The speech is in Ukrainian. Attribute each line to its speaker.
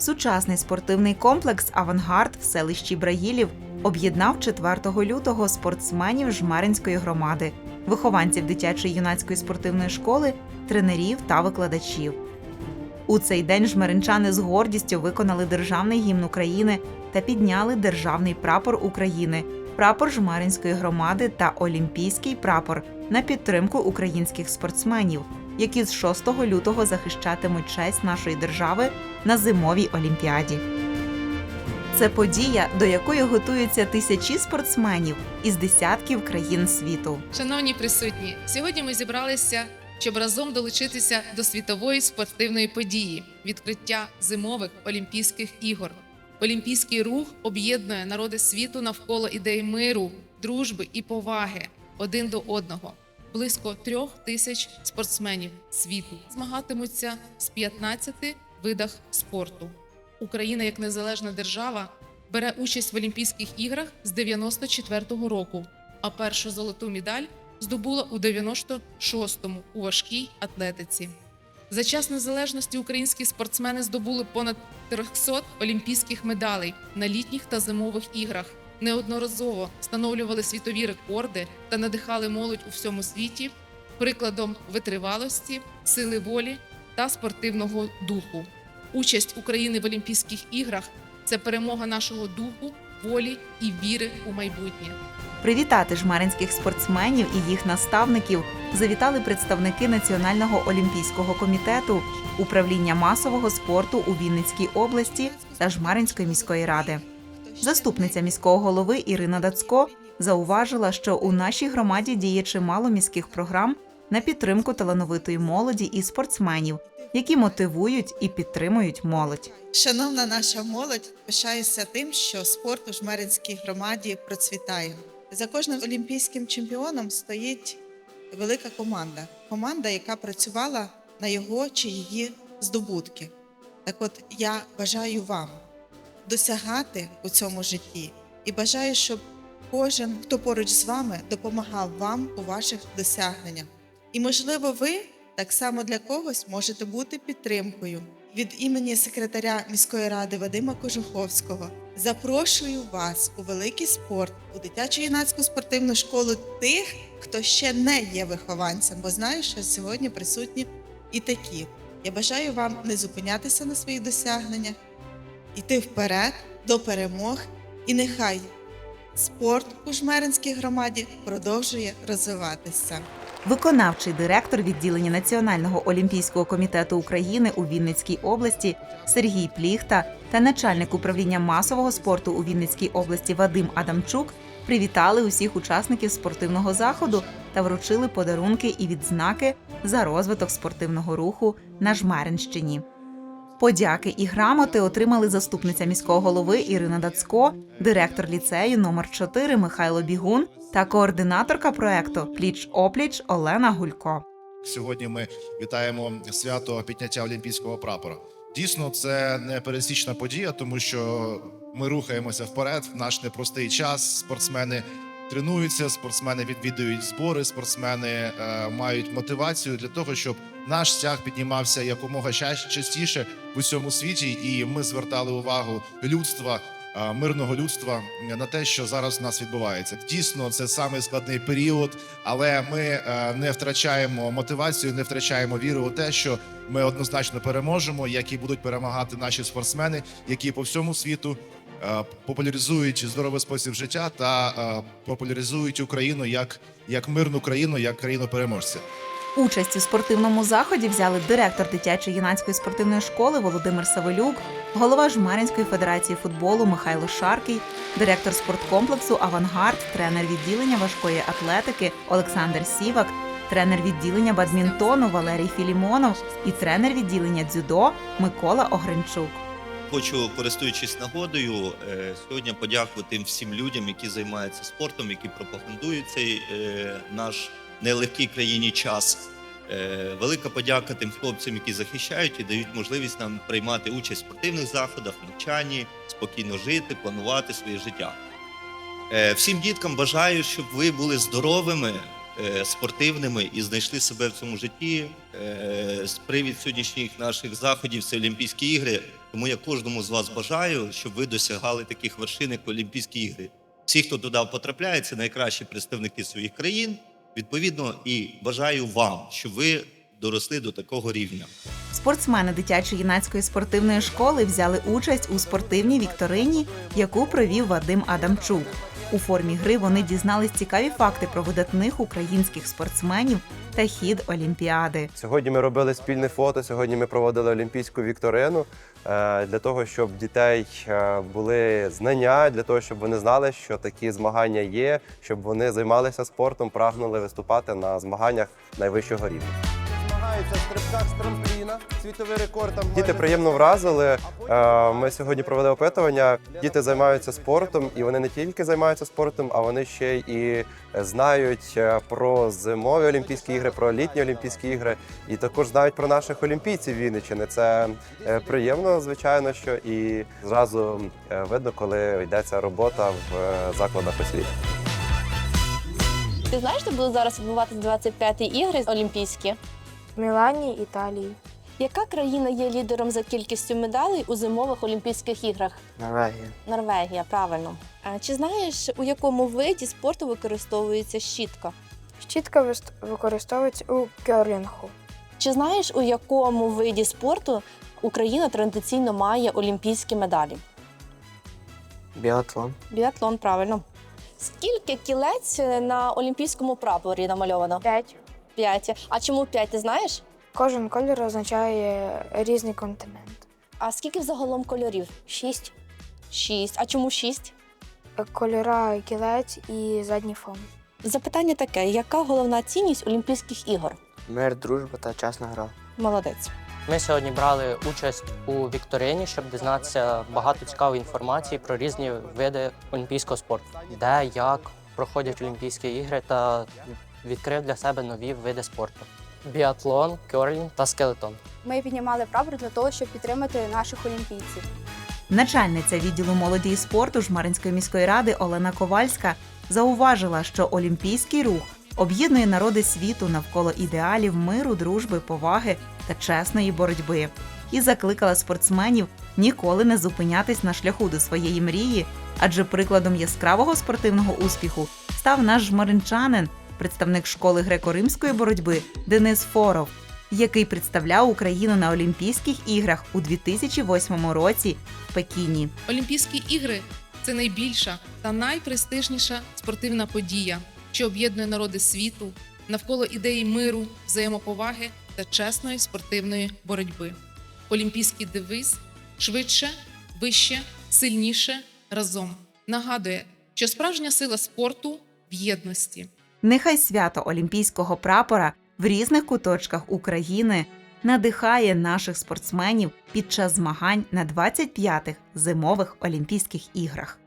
Speaker 1: Сучасний спортивний комплекс Авангард в селищі Браїлів об'єднав 4 лютого спортсменів Жмеринської громади, вихованців дитячої юнацької спортивної школи, тренерів та викладачів. У цей день жмеринчани з гордістю виконали державний гімн України та підняли державний прапор України, прапор Жмеринської громади та олімпійський прапор на підтримку українських спортсменів, які з 6 лютого захищатимуть честь нашої держави на зимовій олімпіаді. Це подія, до якої готуються тисячі спортсменів із десятків країн світу.
Speaker 2: Шановні присутні, сьогодні ми зібралися, щоб разом долучитися до світової спортивної події відкриття зимових Олімпійських ігор. Олімпійський рух об'єднує народи світу навколо ідеї миру, дружби і поваги один до одного. Близько трьох тисяч спортсменів світу змагатимуться з 15 видах спорту. Україна як незалежна держава бере участь в Олімпійських іграх з 94-го року, а першу золоту медаль здобула у 96-му у важкій атлетиці. За час незалежності українські спортсмени здобули понад 300 олімпійських медалей на літніх та зимових іграх. Неодноразово встановлювали світові рекорди та надихали молодь у всьому світі прикладом витривалості, сили волі та спортивного духу. Участь України в Олімпійських іграх це перемога нашого духу, волі і віри у майбутнє.
Speaker 1: Привітати жмеринських спортсменів і їх наставників завітали представники Національного олімпійського комітету, управління масового спорту у Вінницькій області та Жмеринської міської ради. Заступниця міського голови Ірина Дацько зауважила, що у нашій громаді діє чимало міських програм на підтримку талановитої молоді і спортсменів, які мотивують і підтримують молодь.
Speaker 3: Шановна наша молодь, пишаюся тим, що спорт у Жмеринській громаді процвітає. За кожним олімпійським чемпіоном стоїть велика команда. Команда, яка працювала на його чи її здобутки. Так от я бажаю вам досягати у цьому житті і бажаю, щоб кожен, хто поруч з вами, допомагав вам у ваших досягненнях. І, можливо, ви так само для когось можете бути підтримкою. Від імені секретаря міської ради Вадима Кожуховського запрошую вас у великий спорт, у дитячу юнацьку спортивну школу тих, хто ще не є вихованцем, бо знаю, що сьогодні присутні і такі. Я бажаю вам не зупинятися на своїх досягненнях, йти вперед до перемог, і нехай спорт у Жмеринській громаді продовжує розвиватися.
Speaker 1: Виконавчий директор відділення Національного олімпійського комітету України у Вінницькій області Сергій Пліхта та начальник управління масового спорту у Вінницькій області Вадим Адамчук привітали усіх учасників спортивного заходу та вручили подарунки і відзнаки за розвиток спортивного руху на Жмеринщині. Подяки і грамоти отримали заступниця міського голови Ірина Дацько, директор ліцею номер 4 Михайло Бігун та координаторка проекту Пліч опліч Олена Гулько.
Speaker 4: Сьогодні ми вітаємо свято підняття олімпійського прапора. Дійсно, це не пересічна подія, тому що ми рухаємося вперед в наш непростий час. Спортсмени тренуються, спортсмени відвідують збори, спортсмени е, мають мотивацію для того, щоб наш стяг піднімався якомога частіше в усьому світі, і ми звертали увагу людства. е, Мирного людства на те, що зараз у нас відбувається, дійсно це самий складний період, але ми е, не втрачаємо мотивацію, не втрачаємо віру у те, що ми однозначно переможемо, як і будуть перемагати наші спортсмени, які по всьому світу популяризують здоровий спосіб життя та е, популяризують Україну як, як мирну країну, як країну переможця.
Speaker 1: Участь у спортивному заході взяли директор дитячої юнацької спортивної школи Володимир Савелюк, голова Жмеринської федерації футболу Михайло Шаркий, директор спорткомплексу Авангард, тренер відділення важкої атлетики Олександр Сівак, тренер відділення бадмінтону Валерій Філімонов і тренер відділення дзюдо Микола Огринчук.
Speaker 5: Хочу, користуючись нагодою, е, сьогодні подякувати всім людям, які займаються спортом, які пропагандують цей е, наш нелегкий країні час. Е, Велика подяка тим хлопцям, які захищають і дають можливість нам приймати участь в спортивних заходах, навчанні, спокійно жити, планувати своє життя. Всім діткам бажаю, щоб ви були здоровими, спортивними і знайшли себе в цьому житті. Привід сьогоднішніх наших заходів це Олімпійські ігри. Тому я кожному з вас бажаю, щоб ви досягали таких вершин, як Олімпійські ігри. Всі, хто туди потрапляє, це найкращі представники своїх країн. Відповідно, і бажаю вам, щоб ви доросли до такого рівня.
Speaker 1: Спортсмени дитячої юнацької спортивної школи взяли участь у спортивній вікторині, яку провів Вадим Адамчук. У формі гри вони дізнались цікаві факти про видатних українських спортсменів та хід Олімпіади.
Speaker 6: Сьогодні ми робили спільне фото. Сьогодні ми проводили олімпійську вікторину е, для того, щоб дітей е, були знання, для того, щоб вони знали, що такі змагання є, щоб вони займалися спортом, прагнули виступати на змаганнях найвищого рівня. Змагаються в стрибках з трампліна, світовий рекорд там. Діти приємно вразили. Е, Ми сьогодні провели опитування. Діти займаються спортом, і вони не тільки займаються спортом, а вони ще і знають е, про зимові Олімпійські ігри, про літні Олімпійські ігри, і також знають про наших олімпійців Вінниччини. Це е, приємно, звичайно, що і зразу видно, коли йдеться робота в закладах освіти.
Speaker 7: Ти знаєш, що будуть зараз відбуватися 25-ті ігри олімпійські?
Speaker 8: В Мілані, Італії,
Speaker 7: Яка країна є лідером за кількістю медалей у зимових олімпійських іграх?
Speaker 8: Норвегія.
Speaker 7: Норвегія, правильно. А чи знаєш, у якому виді спорту використовується щітка?
Speaker 8: Щітка використовується у керлінгу.
Speaker 7: Чи знаєш, у якому виді спорту Україна традиційно має олімпійські медалі?
Speaker 8: Біатлон.
Speaker 7: Біатлон, правильно. Скільки кілець на олімпійському прапорі намальовано?
Speaker 8: П'ять.
Speaker 7: П'ять. А чому п'ять? Ти знаєш?
Speaker 8: Кожен колір означає різний континент.
Speaker 7: А скільки взагалом кольорів?
Speaker 8: Шість
Speaker 7: Шість. А чому шість?
Speaker 8: кольора кілець і задній фон.
Speaker 7: Запитання таке: яка головна цінність Олімпійських ігор?
Speaker 9: Мир, дружба та чесна гра.
Speaker 7: Молодець.
Speaker 10: Ми сьогодні брали участь у вікторині, щоб дізнатися багато цікавої інформації про різні види олімпійського спорту, де як проходять Олімпійські ігри та відкрив для себе нові види спорту: біатлон, керлінг та скелетон.
Speaker 11: Ми піднімали прапор для того, щоб підтримати наших олімпійців.
Speaker 1: Начальниця відділу молоді і спорту Жмаринської міської ради Олена Ковальська зауважила, що олімпійський рух об'єднує народи світу навколо ідеалів миру, дружби, поваги та чесної боротьби, і закликала спортсменів ніколи не зупинятись на шляху до своєї мрії, адже прикладом яскравого спортивного успіху став наш жмаринчанин, представник школи греко-римської боротьби Денис Форов, який представляв Україну на Олімпійських іграх у 2008 році в Пекіні.
Speaker 2: Олімпійські ігри це найбільша та найпрестижніша спортивна подія, що об'єднує народи світу навколо ідеї миру, взаємоповаги та чесної спортивної боротьби. Олімпійський девиз швидше, вище, сильніше разом нагадує, що справжня сила спорту в єдності.
Speaker 1: Нехай свято олімпійського прапора в різних куточках України надихає наших спортсменів під час змагань на 25-х зимових Олімпійських іграх.